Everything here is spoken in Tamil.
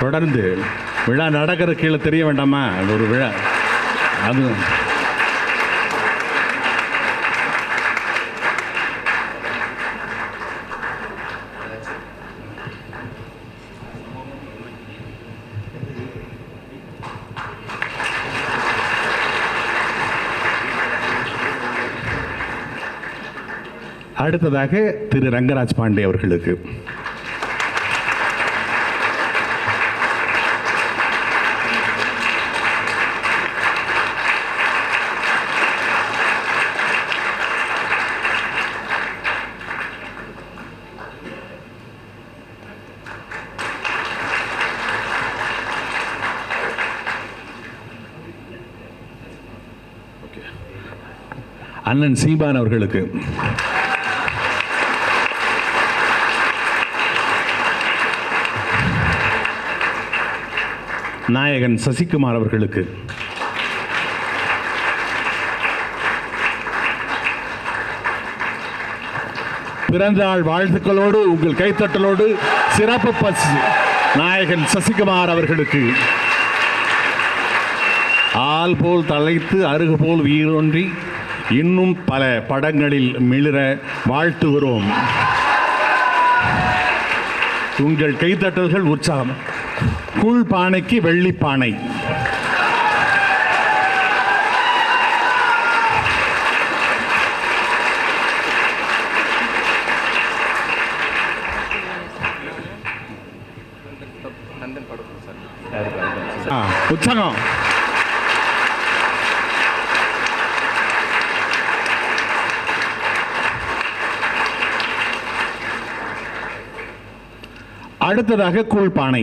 தொடர்ந்து விழா நடக்கிற கீழே தெரிய வேண்டாமா? ஒரு விழா. அது. அடுத்ததாக திரு ரங்கராஜ் பாண்டே அவர்களுக்கு. அண்ணன் சீபான் அவர்களுக்கு. நாயகன் சசிகுமார் அவர்களுக்கு. பிறந்தநாள் வாழ்த்துக்களோடு உங்கள் கைத்தட்டலோடு சிறப்பு பசி நாயகன் சசிகுமார் அவர்களுக்கு. ஆள் போல் தலைத்து அருகு போல் வீரொன்றி இன்னும் பல படங்களில் மிளிர வாழ்த்துகிறோம். உங்கள் கைத்தட்டல்கள் உற்சாகம். கூழ் பானைக்கு வெள்ளி பானை. உற்சாகம். அடுத்ததாக கூழ் பானை